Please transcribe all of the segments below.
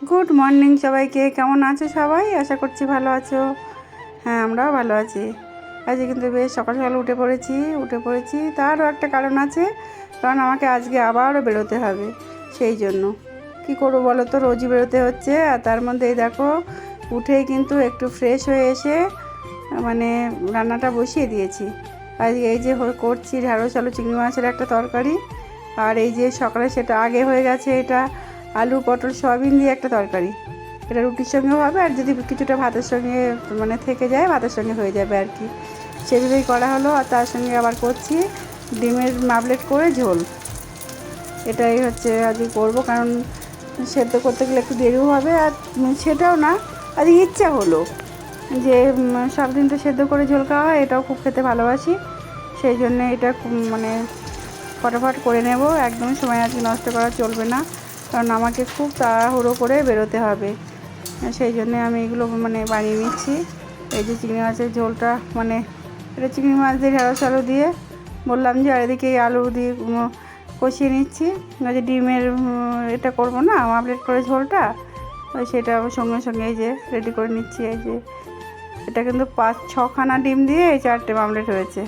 Good morning সবাইকে। কেমন আছো সবাই? আশা করছি ভালো আছো। হ্যাঁ আমরাও ভালো আছি। আজকে কিন্তু বেশ সকাল সকাল উঠে পড়েছি উঠে পড়েছি। তারও একটা কারণ আছে, কারণ আমাকে আজকে আবারও বেরোতে হবে, সেই জন্য। কি করব বলো তো? রোজই বেরোতে হচ্ছে। আর তার মধ্যেই দেখো উঠেই কিন্তু একটু ফ্রেশ হয়ে এসে মানে রান্নাটা বসিয়ে দিয়েছি। আজকে এই যে করছি ঢ্যাঁড়স, আলু, চিংড়ি মাছের একটা তরকারি। আর এই যে সকালে সেটা আগে হয়ে গেছে এটা। আলু, পটল, সয়াবিন দিয়ে একটা তরকারি। এটা রুটির সঙ্গেও হবে, আর যদি কিছুটা ভাতের সঙ্গে মানে থেকে যায়, ভাতের সঙ্গে হয়ে যাবে আর কি। সেভাবেই করা হলো, আর তার সঙ্গে আবার করছি ডিমের মাবলেট করে ঝোল। এটাই হচ্ছে আজকে করব, কারণ সেদ্ধ করতে গেলে একটু দেরিও হবে, আর সেটাও না, আজকে ইচ্ছা হলো যে সব দিন তো সেদ্ধ করে ঝোল খাওয়া হয়, এটাও খুব খেতে ভালোবাসি। সেই জন্য এটা মানে ফটাফট করে নেব, একদম সময় আজকে নষ্ট করা চলবে না। কারণ আমাকে খুব তাড়াহুড়ো করে বেরোতে হবে। সেই জন্য আমি এগুলো মানে বানিয়ে নিচ্ছি। এই যে চিংড়ি মাছের ঝোলটা মানে এটা চিংড়ি মাছ দিয়ে ঢেঁড়স আলু দিয়ে, বললাম যে আর এদিকে আলু দিয়ে কষিয়ে নিচ্ছি। যে ডিমের এটা করব না আমলেট করে ঝোলটা সেটা সঙ্গে সঙ্গে এই যে রেডি করে নিচ্ছি। এই যে এটা কিন্তু পাঁচ, ছখানা ডিম দিয়ে এই চারটে মামলেট হয়েছে।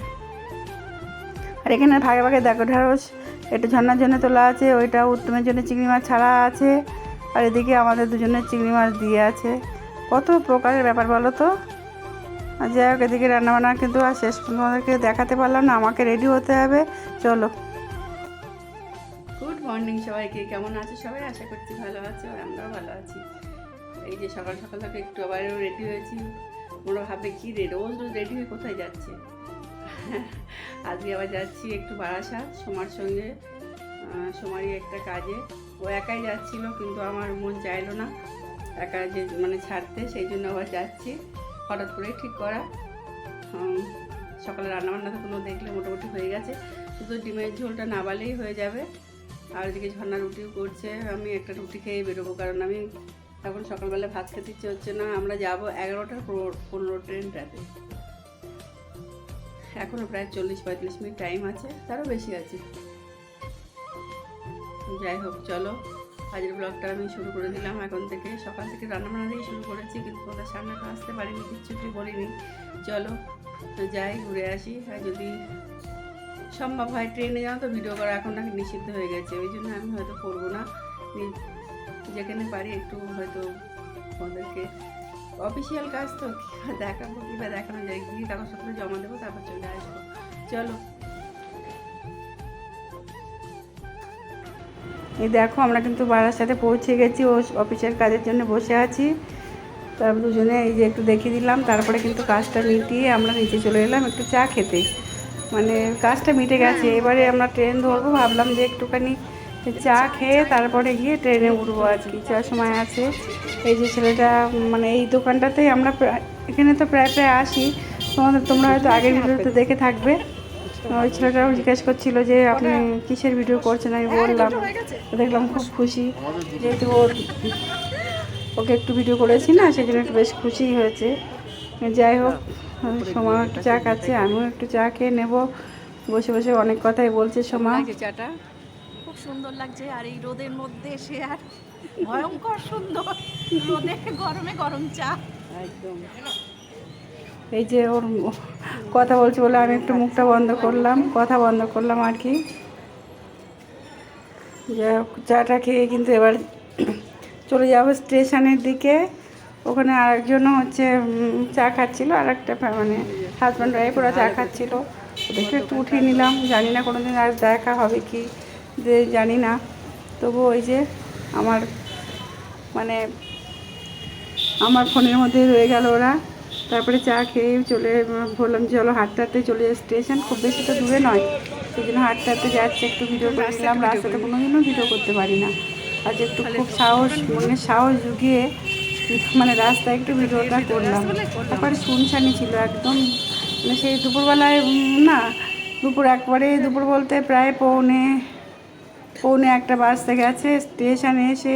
আর এখানে ভাগে ভাগে দেখো ঢেঁড়স এটা ঝর্নার জন্য তোলা আছে, ওইটা উত্তমের জন্য চিংড়ি মাছ ছাড়া আছে, আর এদিকে আমাদের দুজনের চিংড়ি মাছ দিয়ে আছে। কত প্রকারের ব্যাপার বলো তো? আর যাই হোক, এদিকে রান্নাবান্না কিন্তু আর শেষ তোমাদেরকে দেখাতে পারলাম না, আমাকে রেডি হতে হবে। চলো। গুড মর্নিং সবাইকে, কেমন আছো সবাই? আশা করছি ভালো আছো আর আমরাও ভালো আছি। এই যে সকাল সকাল থেকে একটু আবারও রেডি হয়েছি। ওরা ভাবে কি রে, রোজ রোজ রেডি হয়ে কোথায় যাচ্ছে? আজকে আবার যাচ্ছি একটু বারাসাত সোমার সঙ্গে। সোমারই একটা কাজে। ও একাই যাচ্ছিল, কিন্তু আমার মন চাইলো না একা যে মানে ছাড়তে, সেই জন্য আবার যাচ্ছি। হঠাৎ করে ঠিক করা। সকালে রান্নাবান্না তো কোনো দেখলে মোটামুটি হয়ে গেছে। শুধু ডিমের ঝোলটা না বালেই হয়ে যাবে। আর এদিকে ঝর্ণা রুটিও করছে। আমি একটা রুটি খেয়ে বেরোবো, কারণ আমি এখন সকালবেলা ভাত খেতে ইচ্ছে হচ্ছে না। আমরা যাব এগারোটার পনেরো ট্রেনটাতে এখনও প্রায় চল্লিশ পঁয়তাল্লিশ মিনিট টাইম আছে, তারও বেশি আছে। যাই হোক, চলো। আজকের ব্লগটা আমি শুরু করে দিলাম এখন থেকে। সকাল থেকে রান্নাবান্না দিয়ে শুরু করেছি, কিন্তু ওদের সামনে তো আসতে পারিনি, কিচ্ছুটি বলিনি। চলো, যাই, ঘুরে আসি। আর যদি সম্ভব হয় ট্রেনে যাও, তো ভিডিও করা এখন নাকি নিষিদ্ধ হয়ে গেছে। ওই জন্য আমি হয়তো করব না। যেখানে পারি, একটু হয়তো ওদেরকে অফিসিয়াল কাজ তো দেখাবো কী বা দেখানো যায় গিয়ে কাগজপত্র জমা দেবো তারপর চলে আসব। চলো। এই দেখো আমরা কিন্তু বাড়ার সাথে পৌঁছে গেছি ও অফিসের কাজের জন্য বসে আছি। তারপর দুজনে এই যে একটু দেখিয়ে দিলাম তারপরে কিন্তু কাজটা মিটিয়ে আমরা নিচে চলে এলাম একটু চা খেতে। মানে কাজটা মিটে গেছে এবারে আমরা ট্রেন ধরবো ভাবলাম যে একটুখানি চা খেয়ে তারপরে গিয়ে ট্রেনে উঠবো আর কি চা সময় আছে। এই যে ছেলেটা মানে এই দোকানটাতেই আমরা এখানে তো প্রায় প্রায় আসি। তোমাদের তোমরা হয়তো আগের ভিডিওতে দেখে থাকবে। ওই ছেলেটাও জিজ্ঞেস করছিল যে আপনি কিসের ভিডিও করছেন? আমি বললাম দেখলাম খুব খুশি। যেহেতু ওর ওকে একটু ভিডিও করেছি না সেই জন্য একটু বেশ খুশি হয়েছে। যাই হোক সময় একটু চা খাচ্ছে আমিও একটু চা খেয়ে নেব। বসে বসে অনেক কথাই বলছে সময় চাটা। সুন্দর লাগছে আর এই রোদের মধ্যে সে আর ভয়ঙ্কর সুন্দর। রোদে গরমে গরম চা। একদম। এই যে ওর কথা বলছে বলে আমি একটু মুখটা বন্ধ করলাম, কথা বন্ধ করলাম আর কি। যাই হোক, চাটা খেয়ে কিন্তু এবার চলে যাব স্টেশনের দিকে। ওখানে আরেকজনও হচ্ছে চা খাচ্ছিল আর একটা মানে হাজব্যান্ড ওয়াইফ ওরা চা খাচ্ছিল। ওদেরকে একটু উঠিয়ে নিলাম, জানি না কোনো দিন আর দেখা হবে কি। যে জানি না তবু ওই যে আমার মানে আমার ফোনের মধ্যে রয়ে গেল ওরা। তারপরে চা খেয়ে চলে বললাম যে চলো হাঁটতে হাঁটতে চলে যাই স্টেশন। খুব বেশি তো দূরে নয়। সেই জন্য হাঁটতে হাঁটতে যাচ্ছে একটু ভিডিও করে নিলাম। রাস্তাতে কোনো দিনও ভিডিও করতে পারি না। আজ একটু খুব সাহস মনে সাহস জুগিয়ে মানে রাস্তায় একটু ভিডিওটা করলাম। তারপরে শুনশানি ছিল একদম। মানে সেই দুপুরবেলায় না দুপুর একবারে দুপুর বলতে প্রায় পৌনে পৌনে একটা বাজতে গেছে স্টেশনে এসে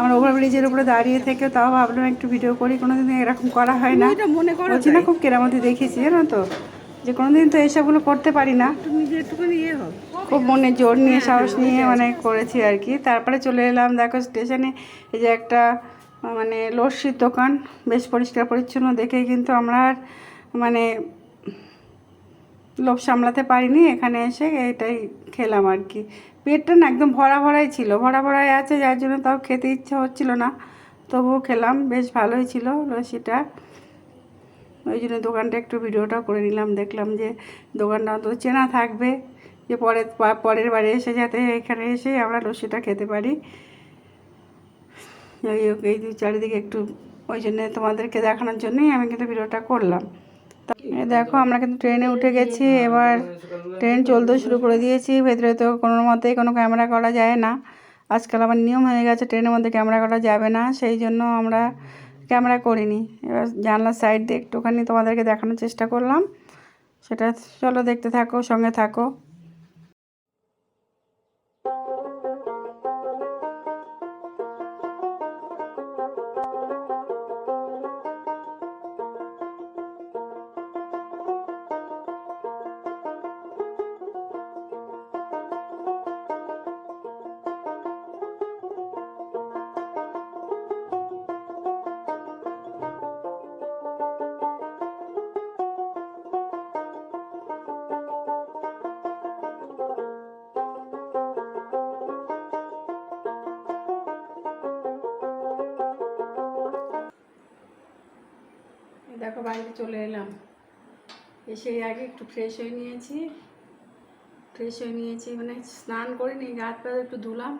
আমরা ওভারব্রিজের উপরে দাঁড়িয়ে থেকে তাও ভাবলাম একটু ভিডিও করি কোনো কোনোদিন এরকম করা হয় না। মনে করছি না খুব কেরামতি দেখেছি জানো তো? যে কোনোদিন তো এসবগুলো করতে পারি না। ইয়ে খুব মনে জোর নিয়ে সাহস নিয়ে মানে করেছি আর কি। তারপরে চলে এলাম দেখো স্টেশনে এই যে একটা মানে লস্যির দোকান বেশ পরিষ্কার পরিচ্ছন্ন দেখে কিন্তু আমরা আর মানে লোভ সামলাতে পারিনি, এখানে এসে এটাই খেলাম আর কি। পেটটা না একদম ভরা ভরাই ছিল, ভরা ভরাই আছে, যার জন্য তাও খেতে ইচ্ছা হচ্ছিল না। তবুও খেলাম, বেশ ভালোই ছিল লস্যিটা ওই জন্য দোকানটা একটু ভিডিওটা করে নিলাম, দেখলাম যে দোকানটা অন্তত চেনা থাকবে, যে পরে পরের বারে এসে যাতে এখানে এসে আমরা লস্যিটা খেতে পারি। এই চারিদিকে একটু ওই জন্য তোমাদেরকে দেখানোর জন্যই আমি কিন্তু ভিডিওটা করলাম। দেখো, আমরা কিন্তু ট্রেনে উঠে গেছি। এবার ট্রেন চলতেও শুরু করে দিয়েছি। ভেতরে তো কোনো মতেই কোনো ক্যামেরা করা যায় না। আজকাল আবার নিয়ম হয়ে গেছে, ট্রেনের মধ্যে ক্যামেরা করা যাবে না। সেই জন্য আমরা ক্যামেরা করিনি। এবার জানলার সাইড দিয়ে একটুখানি তোমাদেরকে দেখানোর চেষ্টা করলাম। সেটা চলো দেখতে থাকো, সঙ্গে থাকো। দেখো বাইরে চলে এলাম। এসে আগে একটু ফ্রেশ হয়ে নিয়েছি। ফ্রেশ হয়ে নিয়েছি মানে স্নান করিনি গা হাত পা একটু ধুলাম।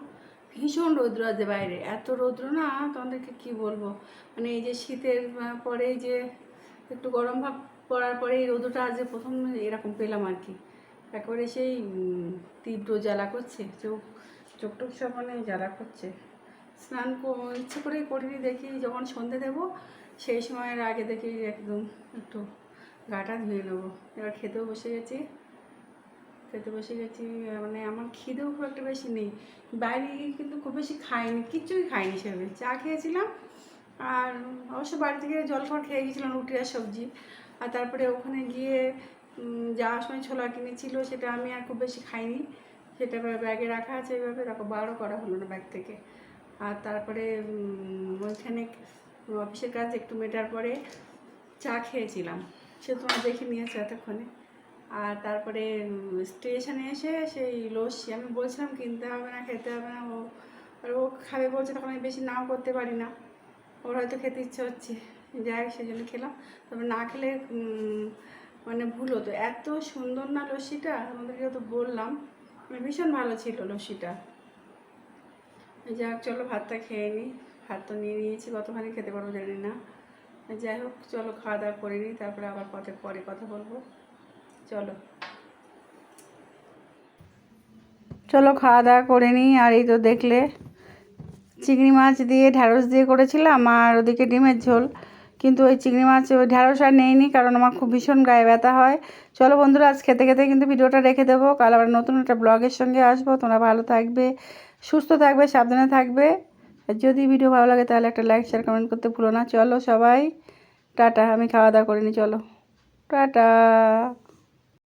ভীষণ রৌদ্র আছে বাইরে। এত রৌদ্র না, তোমাদেরকে কি বলব? মানে এই যে শীতের পরে যে একটু গরম ভাব পড়ার পরে এই রৌদ্রটা আজ প্রথম এরকম পেলাম আর কি। একেবারে সেই তীব্র জ্বালা করছে। চোখ চোখ টোক সব মানে জ্বালা করছে। স্নান ইচ্ছে করেই করিনি, দেখি যখন সন্ধে দেবো, সেই সময়ের আগে দেখি একদম একটু গাটা ধুয়ে নেব। এবার খেতেও বসে গেছি, খেতে বসে গেছি মানে আমার খিদেও খুব একটা বেশি নেই। বাইরে গিয়ে কিন্তু খুব বেশি খাইনি কিচ্ছুই খাইনি সেভাবে। চা খেয়েছিলাম, আর অবশ্য বাড়ি থেকে জলখাবার খেয়ে গেছিলাম, রুটি আর সবজি। আর তারপরে ওখানে গিয়ে যাওয়ার সময় ছোলা কিনেছিল, সেটা আমি আর খুব বেশি খাইনি। সেটা ব্যাগে রাখা আছে এভাবে দেখো বারও করা হলো না ব্যাগ থেকে। আর তারপরে ওইখানে অফিসের কাজ একটু মেটার পরে চা খেয়েছিলাম। সে তোমার দেখে নিয়েছে এতক্ষণে। আর তারপরে স্টেশনে এসে সেই লস্যি, আমি বলছিলাম কিনতে হবে না, খেতে হবে না, ও, আর ও খাবে বলছে, তখন আমি বেশি নাও করতে পারি না। ওর হয়তো খেতে ইচ্ছে হচ্ছে। যাই সেই জন্য খেলাম। তবে না খেলে মানে ভুল হতো। এত সুন্দর না লস্যিটা আমাদেরকে তো বললাম। মানে ভীষণ ভালো ছিল লস্যিটা। যাক, চলো ভাতটা খেয়ে নিই ভাত তো নিয়ে নিয়েছি, কতখানি খেতে পারব জানি না। যাই হোক, চলো খাওয়া দাওয়া করে নিই তারপরে আবার পথে পরে কথা বলব। চলো। চলো খাওয়া দাওয়া করে নিই আর এই তো দেখলে চিংড়ি মাছ দিয়ে ঢ্যাঁড়স দিয়ে করেছিলাম, আর ওদিকে ডিমের ঝোল। কিন্তু ওই চিংড়ি মাছ, ওই ঢ্যাঁড়স আর নেইনি, কারণ আমার খুব ভীষণ গায়ে ব্যথা হয়। চলো বন্ধুরা, আজ খেতে খেতে কিন্তু ভিডিওটা রেখে দেবো। কাল আবার নতুন একটা ব্লগের সঙ্গে আসব। তোমরা ভালো থাকবে। সুস্থ থাকবে, সাবধানে থাকবে। যদি ভিডিও ভালো লাগে তাহলে একটা লাইক শেয়ার কমেন্ট করতে ভুলো না। চলো সবাই, টাটা। আমি খাওয়া দাওয়া করে নিই চলো। টাটা।